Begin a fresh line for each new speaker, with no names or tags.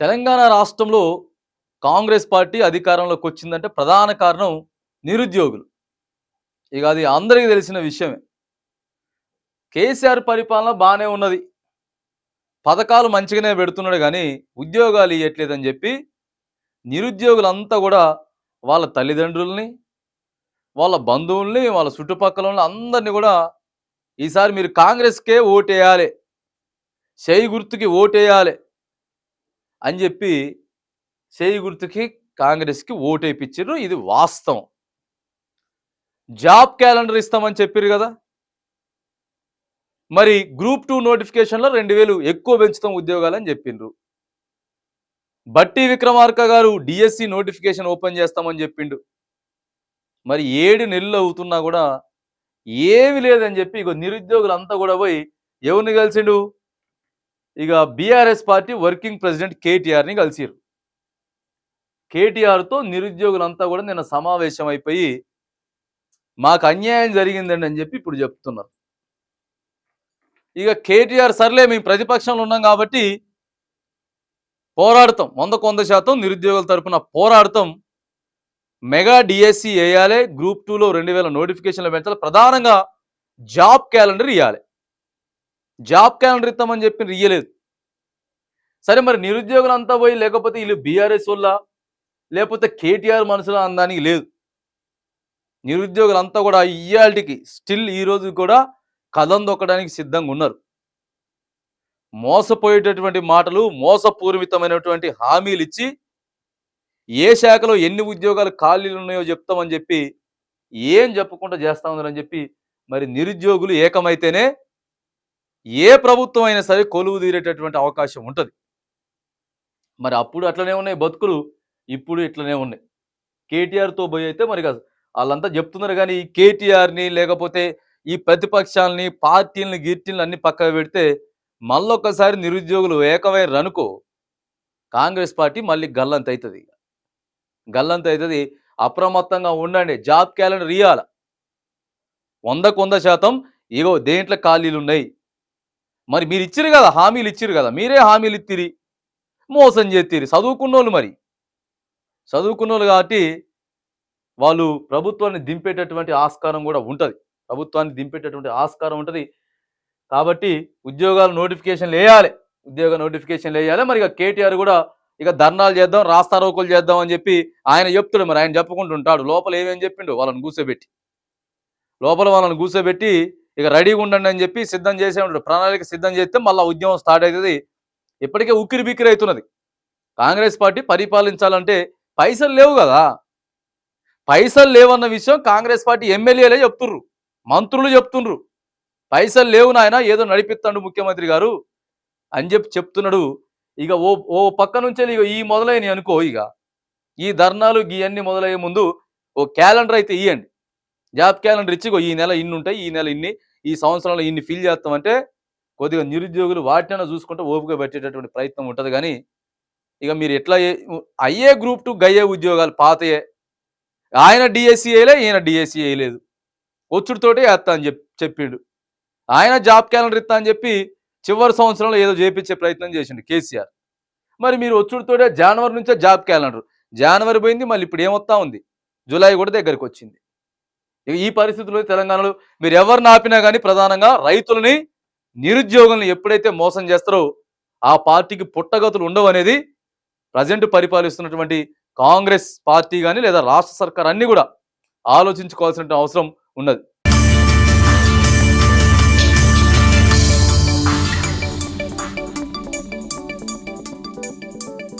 తెలంగాణ రాష్ట్రంలో కాంగ్రెస్ పార్టీ అధికారంలోకి వచ్చిందంటే ప్రధాన కారణం నిరుద్యోగులు. ఇక అది అందరికీ తెలిసిన విషయమే. కేసీఆర్ పరిపాలన బాగానే ఉన్నది. పథకాలు మంచిగానే పెడుతున్నాడు కానీ ఉద్యోగాలు ఇవ్వట్లేదని చెప్పి నిరుద్యోగులంతా కూడా వాళ్ళ తల్లిదండ్రుల్ని వాళ్ళ బంధువుల్ని వాళ్ళ చుట్టుపక్కల వాళ్ళని అందరినీ కూడా ఈసారి మీరు కాంగ్రెస్కే ఓటేయాలి. చేయి గుర్తుకి ఓటేయాలి. అని చెప్పి చేయి గుర్తుకి కాంగ్రెస్కి ఓటేపిచ్చారు. ఇది వాస్తవం. జాబ్ క్యాలెండర్ ఇస్తామని చెప్పారు కదా! మరి గ్రూప్ టూ నోటిఫికేషన్లో రెండు వేలు ఎక్కువ పెంచుతాం ఉద్యోగాలని చెప్పిండ్రు బట్టి విక్రమార్క గారు డిఎస్సి నోటిఫికేషన్ ఓపెన్ చేస్తామని చెప్పిండు. మరి ఏడు నెలలు అవుతున్నా కూడా ఏమి లేదని చెప్పి ఇక నిరుద్యోగులంతా కూడా పోయి ఎవరిని కలిసిండు? ఇక బీఆర్ఎస్ పార్టీ వర్కింగ్ ప్రెసిడెంట్ కేటీఆర్ని కలిసిరు. కేటీఆర్తో నిరుద్యోగులంతా కూడా నిన్న సమావేశం అయిపోయి మాకు అన్యాయం జరిగిందండి అని చెప్పి ఇప్పుడు చెప్తున్నారు. ఇక కేటీఆర్ సర్లే మేము ప్రతిపక్షంలో ఉన్నాం కాబట్టి పోరాడతాం. వందకు వంద శాతం నిరుద్యోగుల తరఫున పోరాడతాం. మెగా డిఎస్సి వేయాలి గ్రూప్ టూలో రెండు వేల నోటిఫికేషన్లు పెంచాలి ప్రధానంగా జాబ్ క్యాలెండర్ ఇవ్వాలి జాబ్ క్యాలెండర్ ఇస్తామని చెప్పి ఇయ్యలేదు. సరే మరి నిరుద్యోగులు అంతా పోయి లేకపోతే వీళ్ళు బీఆర్ఎస్ వల్ల లేకపోతే కేటీఆర్ మనసులో అందానికి లేదు. నిరుద్యోగులంతా కూడా ఇయ్యాల్టికి స్టిల్ ఈ కూడా కథం దొక్కడానికి సిద్ధంగా ఉన్నారు. మోసపోయేటటువంటి మాటలు మోసపూరితమైనటువంటి హామీలు ఇచ్చి ఏ శాఖలో ఎన్ని ఉద్యోగాలు ఖాళీలు ఉన్నాయో చెప్తామని చెప్పి ఏం చెప్పకుండా చేస్తా ఉందని చెప్పి మరి నిరుద్యోగులు ఏకమైతేనే ఏ ప్రభుత్వం అయినా సరే కొలువు తీరేటటువంటి అవకాశం ఉంటుంది. మరి అప్పుడు అట్లనే ఉన్నాయి బతుకులు ఇప్పుడు ఇట్లనే ఉన్నాయి. కేటీఆర్తో పోయి అయితే మరి కాదు వాళ్ళంతా చెప్తున్నారు కానీ ఈ కేటీఆర్ని లేకపోతే ఈ ప్రతిపక్షాలని పార్టీలని గిర్టీలను అన్ని పక్కకు పెడితే మళ్ళొక్కసారి నిరుద్యోగులు ఏకమైన రనుకో కాంగ్రెస్ పార్టీ మళ్ళీ గల్లంత అవుతుంది గల్లంత అవుతుంది అప్రమత్తంగా ఉండండి. జాబ్ క్యాలెండర్ ఇవ్వాల వందకు వంద శాతం ఇగో దేంట్లో ఖాళీలు ఉన్నాయి మరి మీరు ఇచ్చిరు కదా హామీలు ఇచ్చిరు కదా మీరే హామీలు ఇత్తిరి మోసం చేతిరి చదువుకున్నోళ్ళు మరి. చదువుకున్నోళ్ళు కాబట్టి వాళ్ళు ప్రభుత్వాన్ని దింపేటటువంటి ఆస్కారం కూడా ఉంటుంది. ప్రభుత్వాన్ని దింపేటటువంటి ఆస్కారం ఉంటుంది. కాబట్టి ఉద్యోగాలు నోటిఫికేషన్లు వేయాలి. ఉద్యోగ నోటిఫికేషన్లు వేయాలి. మరి ఇక కేటీఆర్ కూడా ఇక ధర్నాలు చేద్దాం రాస్తారోకులు చేద్దాం అని చెప్పి ఆయన చెప్తాడు మరి. ఆయన చెప్పుకుంటుంటాడు లోపల ఏమేమి చెప్పిండు? వాళ్ళని కూర్చోబెట్టి. లోపల వాళ్ళని కూర్చోబెట్టి ఇక రెడీగా ఉండండి అని చెప్పి సిద్ధం చేసే ఉంటాడు ప్రణాళిక సిద్ధం చేస్తే మళ్ళీ ఉద్యమం స్టార్ట్ అవుతుంది. ఇప్పటికే ఉక్కిరి బిక్కిరి అవుతున్నది. కాంగ్రెస్ పార్టీ పరిపాలించాలంటే పైసలు లేవు కదా. పైసలు లేవన్న విషయం కాంగ్రెస్ పార్టీ ఎమ్మెల్యేలే చెప్తుర్రు. మంత్రులు చెప్తుండ్రు పైసలు లేవు నాయన ఏదో నడిపిస్తాడు ముఖ్యమంత్రి గారు అని చెప్పి చెప్తున్నాడు. ఇక ఓ ఓ పక్క నుంచే ఇక ఈ మొదలైన అనుకో ఇక. ఈ ధర్నాలు ఇవన్నీ మొదలయ్యే ముందు ఓ క్యాలెండర్ అయితే ఇవ్వండి జాబ్ క్యాలెండర్ ఇచ్చి ఈ నెల ఇన్ని ఉంటాయి ఈ నెల ఇన్ని ఈ సంవత్సరంలో ఇన్ని ఫిల్ చేస్తామంటే కొద్దిగా నిరుద్యోగులు వాటినైనా చూసుకుంటే ఓపిక పెట్టేటటువంటి ప్రయత్నం ఉంటుంది. కానీ ఇక మీరు ఎట్లా అయ్యే గ్రూప్ టూ గయ్యే ఉద్యోగాలు పాతయే. ఆయన డిఎస్సి వేయలే ఈయన డిఎస్సి వేయలేదు ఒత్తిడితోటే వేస్తా అని చెప్పి చెప్పిండు. ఆయన జాబ్ క్యాలెండర్ ఇస్తా అని చెప్పి చివరి సంవత్సరంలో ఏదో చేపించే ప్రయత్నం చేసిండు కేసీఆర్. మరి మీరు ఒత్తిడితోటే జనవరి నుంచే జాబ్ క్యాలెండర్. జనవరి పోయింది మళ్ళీ ఇప్పుడు ఏమొస్తా ఉంది? జూలై కూడా దగ్గరికి వచ్చింది. ఇక ఈ పరిస్థితుల్లో తెలంగాణలో మీరు ఎవరిని ఆపినా కానీ ప్రధానంగా రైతులని నిరుద్యోగులను ఎప్పుడైతే మోసం చేస్తారో ఆ పార్టీకి పుట్టగతులు ఉండవు అనేది ప్రజెంట్ పరిపాలిస్తున్నటువంటి కాంగ్రెస్ పార్టీ కానీ లేదా రాష్ట్ర సర్కార్ అన్నీ కూడా ఆలోచించుకోవాల్సిన అవసరం ఉన్నది.